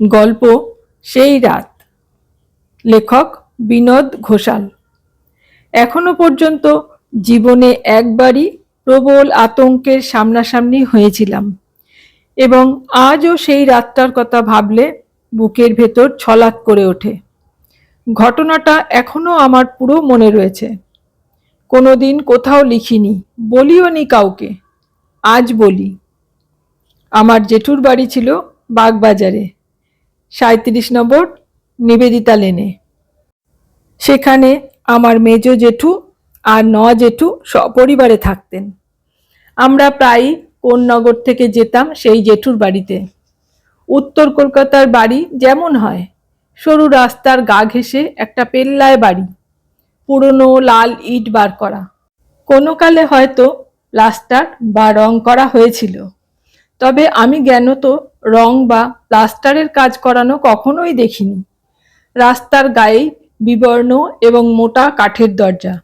গল্প সেই রাত। লেখক বিনোদ ঘোষাল। এখনও পর্যন্ত জীবনে একবারই প্রবল আতঙ্কের সামনাসামনি হয়েছিলাম এবং আজও সেই রাতটার কথা ভাবলে বুকের ভেতর ছলাৎ করে ওঠে। ঘটনাটা এখনও আমার পুরো মনে রয়েছে। কোনো দিন কোথাও লিখিনি, বলিও নি কাউকে, আজ বলি। আমার জেঠুর বাড়ি ছিল বাগবাজারে। সাঁত্রিশ নম্বর নিবেদিতা লেনে। সেখানে আমার মেজ জেঠু আর ন জেঠু সপরিবারে থাকতেন। আমরা প্রায়ই কোন নগর থেকে যেতাম সেই জেঠুর বাড়িতে। উত্তর কলকাতার বাড়ি যেমন হয়, সরু রাস্তার গা ঘেঁষে একটা পেল্লায় বাড়ি, পুরনো লাল ইট বার করা। কোনো কালে হয়তো প্লাস্টার বা রং করা হয়েছিল। তবে আমি জ্ঞানত রং বা প্লাস্টারের কাজ করানো কখনোই দেখিনি। রাস্তার গায়ে বিবর্ণ এবং মোটা কাঠের দরজা।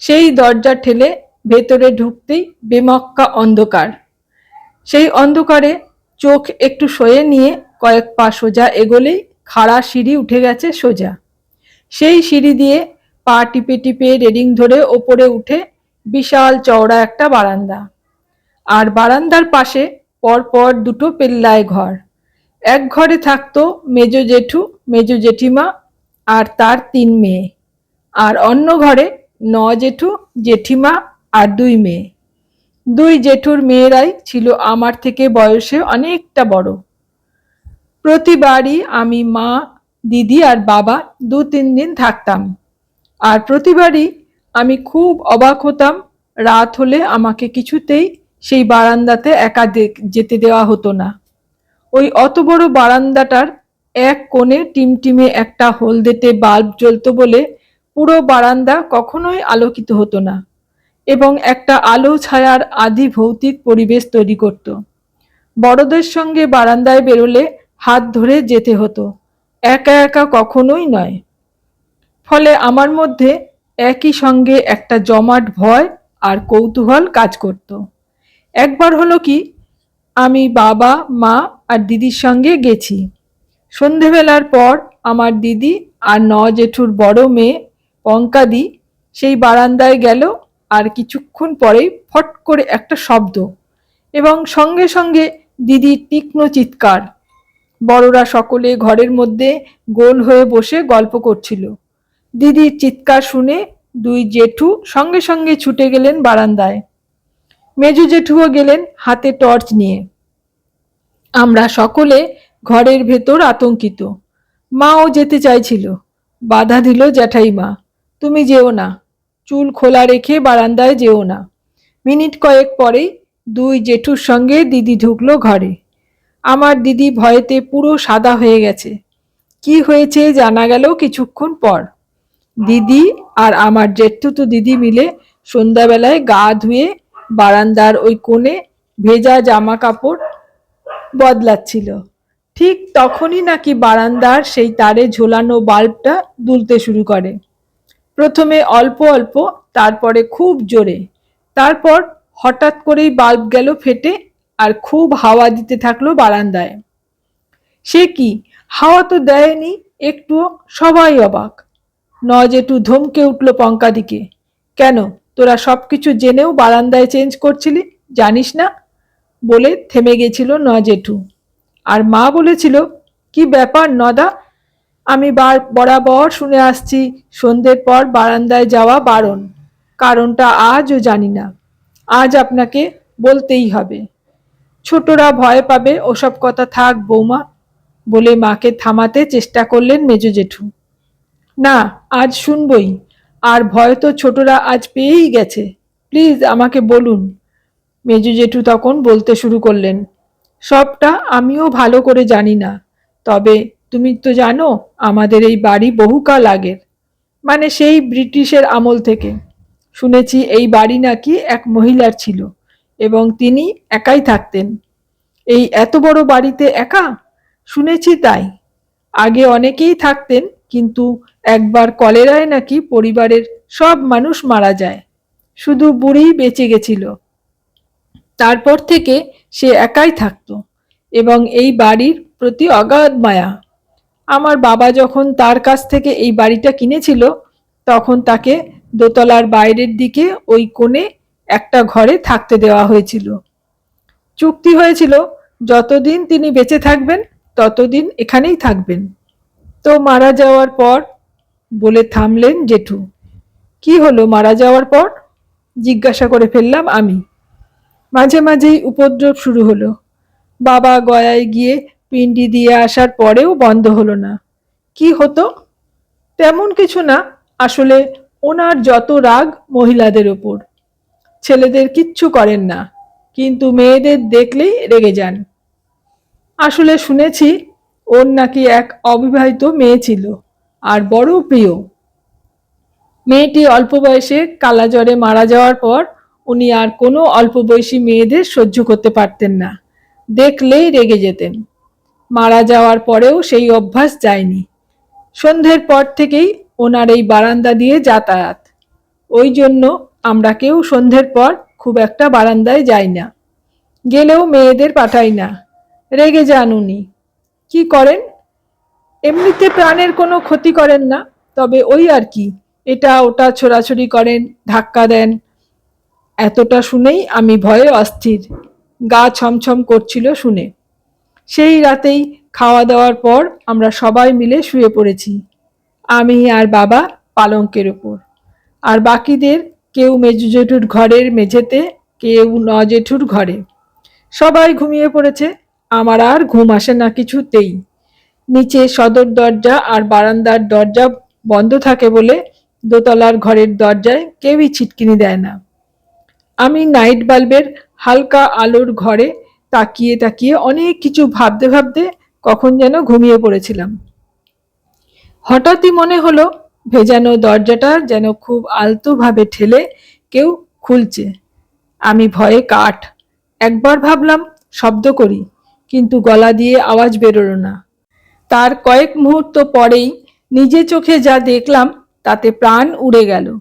সেই দরজা ঠেলে ভেতরে ঢুকতেই বেমক্কা অন্ধকার। সেই অন্ধকারে চোখ একটু সয়ে নিয়ে কয়েক পা সোজা এগোলেই খাড়া সিঁড়ি উঠে গেছে সোজা। সেই সিঁড়ি দিয়ে পা টিপে টিপে রেলিং ধরে ওপরে উঠে বিশাল চওড়া একটা বারান্দা। আর বারান্দার পাশে পরপর দুটো পেল্লায় ঘর। এক ঘরে থাকতো মেজ জেঠু, মেজ জেঠিমা আর তার তিন মেয়ে। আর অন্য ঘরে ন জেঠু, জেঠিমা আর দুই মেয়ে। দুই জেঠুর মেয়েরাই ছিল আমার থেকে বয়সে অনেকটা বড়। প্রতিবারই আমি মা, দিদি আর বাবা দু তিন দিন থাকতাম। আর প্রতিবারই আমি খুব অবাক হতাম, রাত হলে আমাকে কিছুতেই সেই বারান্দাতে একা যেতে দেওয়া হতো না। ওই অত বড় বারান্দাটার এক কোণে টিমটিমে একটা হলদেটে বাল্ব জ্বলতো বলে পুরো বারান্দা কখনোই আলোকিত হতো না এবং একটা আলো ছায়ার আদি ভৌতিক পরিবেশ তৈরি করত। বড়দের সঙ্গে বারান্দায় বেরোলে হাত ধরে যেতে হতো, একা একা কখনোই নয়। ফলে আমার মধ্যে একই সঙ্গে একটা জমাট ভয় আর কৌতূহল কাজ করত। একবার হলো কি, আমি বাবা, মা আর দিদির সঙ্গে গেছি। সন্ধেবেলার পর আমার দিদি আর ন জেঠুর বড় মেয়ে পঙ্কাদি সেই বারান্দায় গেল আর কিছুক্ষণ পরেই ফট করে একটা শব্দ এবং সঙ্গে সঙ্গে দিদির তীক্ষ্ণ চিৎকার। বড়রা সকলে ঘরের মধ্যে গোল হয়ে বসে গল্প করছিল। দিদির চিৎকার শুনে দুই জেঠু সঙ্গে সঙ্গে ছুটে গেলেন বারান্দায়। মেজু জেঠুও গেলেন হাতে টর্চ নিয়ে। আমরা সকলে ঘরের ভেতর আতঙ্কিত। মাও যেতে চাইছিল। বাধা দিল জ্যাঠাইমা, তুমি যেও না। চুল খোলা রেখে বারান্দায় যেও না। মিনিট কয়েক পরেই দুই জেঠুর সঙ্গে দিদি ঢুকলো ঘরে। আমার দিদি ভয়েতে পুরো সাদা হয়ে গেছে। কি হয়েছে জানা গেল কিছুক্ষণ পর। দিদি আর আমার জেঠুতো দিদি মিলে সন্ধ্যাবেলায় গা ধুয়ে বারান্দার ওই কোণে ভেজা জামা কাপড় বদলাচ্ছিল। ঠিক তখনই নাকি বারান্দার সেই তারে ঝোলানো বাল্বটা দুলতে শুরু করে। প্রথমে অল্প অল্প, তারপরে খুব জোরে। তারপর হঠাৎ করেই বাল্ব গেল ফেটে আর খুব হাওয়া দিতে থাকল বারান্দায়। সে কি? হাওয়া তো দেয়নি, একটুও সবাই অবাক। ন জেঠু ধমকে উঠল পঙ্কাদিকে। কেন? তোরা সব কিছু জেনেও বারান্দায় চেঞ্জ করছিলি, জানিস না? বলে থেমে গেছিল ন জেঠু আর মা বলেছিল, কি ব্যাপার নদা? আমি বার, বরাবর শুনে আসছি, সন্ধ্যের পর বারান্দায় যাওয়া বারণ। কারণটা আজও জানি না। আজ আপনাকে বলতেই হবে। ছোটরা ভয় পাবে, ওসব কথা থাক বৌমা, বলে মাকে থামাতে চেষ্টা করলেন মেজো জেঠু। না, আজ শুনবই। আর ভয় তো ছোটরা আজ পেয়েই গেছে। প্লিজ আমাকে বলুন। মেজু জেঠু তখন বলতে শুরু করলেন, সবটা আমিও ভালো করে জানি না, তবে তুমি তো জানো আমাদের এই বাড়ি বহুকাল আগের মানে সেই ব্রিটিশের আমল থেকে। শুনেছি এই বাড়ি নাকি এক মহিলার ছিল এবং তিনি একাই থাকতেন। এই এত বড় বাড়িতে একা? শুনেছি তাই। আগে অনেকেই থাকতেন কিন্তু একবার কলেরায় নাকি পরিবারের সব মানুষ মারা যায়। শুধু বুড়িই বেঁচে গেছিল। তারপর থেকে সে একাই থাকতো এবং এই বাড়ির প্রতি অগাধ মায়া। আমার বাবা যখন তার কাছ থেকে এই বাড়িটা কিনেছিল, তখন তাকে দোতলার বাইরের দিকে ওই কোণে একটা ঘরে থাকতে দেওয়া হয়েছিল। চুক্তি হয়েছিল, যতদিন তিনি বেঁচে থাকবেন, ততদিন এখানেই থাকবেন। তো মারা যাওয়ার পর বলে থামলেন জেঠু। কি হলো মারা যাওয়ার পর? জিজ্ঞাসা করে ফেললাম আমি। মাঝে মাঝেই উপদ্রব শুরু হলো। বাবা গয়ায় গিয়ে পিণ্ডি দিয়ে আসার পরেও বন্ধ হলো না। কি হতো? তেমন কিছু না, আসলে ওনার যত রাগ মহিলাদের ওপর। ছেলেদের কিচ্ছু করেন না, কিন্তু মেয়েদের দেখলেই রেগে যান। আসলে শুনেছি ওর নাকি এক অবিবাহিত মেয়ে ছিল আর বড় প্রিয়। মেয়েটি অল্প বয়সে কালাজ্বরে মারা যাওয়ার পর উনি আর কোনো অল্প বয়সী মেয়েদের সহ্য করতে পারতেন না। দেখলেই রেগে যেতেন। মারা যাওয়ার পরেও সেই অভ্যাস যায়নি। সন্ধ্যের পর থেকেই ওনার এই বারান্দা দিয়ে যাতায়াত। ওই জন্য আমরা কেউ সন্ধ্যের পর খুব একটা বারান্দায় যাই না। গেলেও মেয়েদের পাঠাই না। রেগে যান উনি। কি করেন? এমনিতে প্রাণের কোনো ক্ষতি করেন না, তবে ওই আর কি। এটা ওটা ছোড়াছড়ি করেন, ধাক্কা দেন। এতটা শুনেই আমি ভয়ে অস্থির। গা ছমছম করছিল শুনে। সেই রাতেই খাওয়া দাওয়ার পর আমরা সবাই মিলে শুয়ে পড়েছি। আমি আর বাবা পালঙ্কের ওপর। আর বাকিদের কেউ মেজু জেঠুর ঘরের মেঝেতে, কেউ ন জেঠুর ঘরে। সবাই ঘুমিয়ে পড়েছে। আমার আর ঘুম আসে না কিছুতেই। নিচে সদর দরজা আর বারান্দার দরজা বন্ধ থাকে বলে দোতলার ঘরের দরজায় কেউই ছিটকিনি দেয় না। আমি নাইট বাল্বের হালকা আলোর ঘরে তাকিয়ে তাকিয়ে অনেক কিছু ভাবতে ভাবতে কখন যেন ঘুমিয়ে পড়েছিলাম। হঠাৎই মনে হলো ভেজানো দরজাটা যেন খুব আলতোভাবে ঠেলে কেউ খুলছে। আমি ভয়ে কাঠ। একবার ভাবলাম, শব্দ করি। কিন্তু গলা দিয়ে আওয়াজ বেরোলো না। তার কয়েক মুহূর্ত পরেই নিজে চোখে যা দেখলাম, তাতে প্রাণ উড়ে গেল।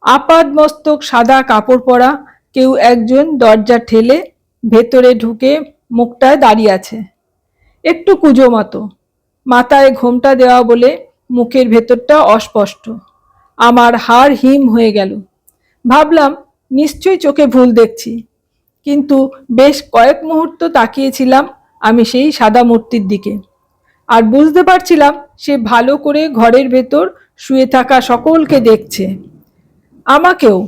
আপাদ মস্তক সাদা কাপড় পরা কেউ একজন দরজা ঠেলে ভেতরে ঢুকে মুখটায় দাঁড়িয়ে আছে। একটু কুজো মতো। মাথায় ঘোমটা দেওয়া বলে মুখের ভেতরটা অস্পষ্ট। আমার হাড় হিম হয়ে গেল। ভাবলাম, নিশ্চয়ই চোখে ভুল দেখছি। কিন্তু বেশ কয়েক মুহূর্ত তাকিয়েছিলাম আমি সেই সাদা মূর্তির দিকে। আর বুঝতে পারছিলাম সে ভালো করে ঘরের ভেতর শুয়ে থাকা সকলকে দেখছে। আমাকেও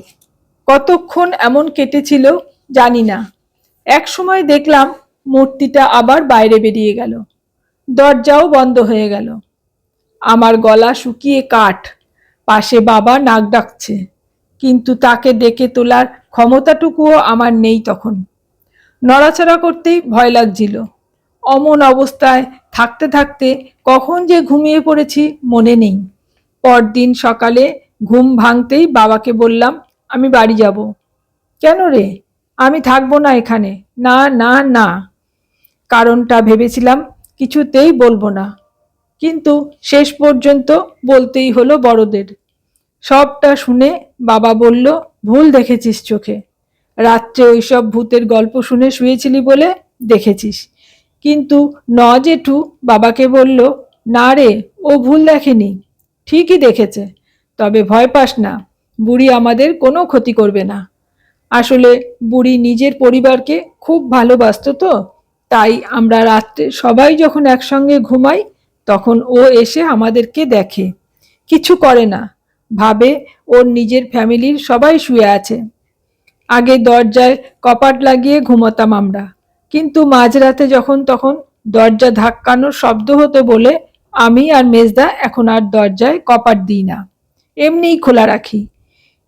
কতক্ষণ এমন কেটেছিল জানি না। এক সময় দেখলাম মূর্তিটা আবার বাইরে বেরিয়ে গেল। দরজাও বন্ধ হয়ে গেল। আমার গলা শুকিয়ে কাঠ। পাশে বাবা নাক ডাকছে। কিন্তু তাকে ডেকে তোলার ক্ষমতাটুকুও আমার নেই তখন। নড়াচড়া করতেই ভয় লাগছিল। অমন অবস্থায় থাকতে থাকতে কখন যে ঘুমিয়ে পড়েছি মনে নেই। পরদিন সকালে ঘুম ভাঙতেই বাবাকে বললাম, আমি বাড়ি যাব। কেন রে? আমি থাকব না এখানে। না না না। কারণটা ভেবেছিলাম কিছুতেই বলব না। কিন্তু শেষ পর্যন্ত বলতেই হলো বড়দের। সবটা শুনে বাবা বলল, ভুল দেখেছিস চোখে। রাত্রে ওইসব ভূতের গল্প শুনে শুয়েছিলি বলে দেখেছিস। কিন্তু ন জেঠু বাবাকে বলল, না রে, ও ভুল দেখেনি। ঠিকই দেখেছে, তবে ভয় পাস না। বুড়ি আমাদের কোনো ক্ষতি করবে না। আসলে বুড়ি নিজের পরিবারকে খুব ভালোবাসতো তো, তাই আমরা রাত্রে সবাই যখন একসঙ্গে ঘুমাই, তখন ও এসে আমাদেরকে দেখে। কিছু করে না। ভাবে ওর নিজের ফ্যামিলির সবাই শুয়ে আছে। আগে দরজায় কপাট লাগিয়ে ঘুমোতাম আমরা। কিন্তু মাঝরাতে যখন তখন দরজা ধাক্কানোর শব্দ হতো বলে আমি আর মেজদা এখন আর দরজায় কপাট দিই না। এমনিই খোলা রাখি।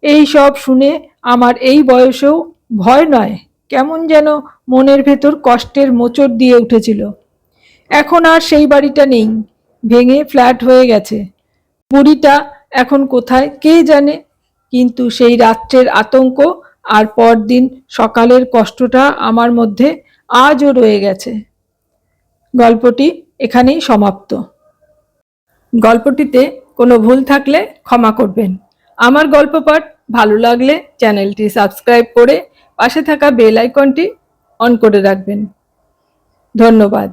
এই সব শুনে আমার এই বয়সেও ভয় নয়, কেমন যেন মনের ভেতর কষ্টের মোচড় দিয়ে উঠেছিল। এখন আর সেই বাড়িটা নেই, ভেঙে ফ্ল্যাট হয়ে গেছে। বুড়িটা এখন কোথায়, কে জানে? কিন্তু সেই রাত্রের আতঙ্ক আর পরদিন সকালের কষ্টটা আমার মধ্যে আজও রয়ে গেছে। গল্পটি এখানেই সমাপ্ত। গল্পটিতে কোনো ভুল থাকলে ক্ষমা করবেন। আমার গল্প পাঠ ভালো লাগলে চ্যানেলটি সাবস্ক্রাইব করে পাশে থাকা বেল আইকনটি অন করে রাখবেন। ধন্যবাদ।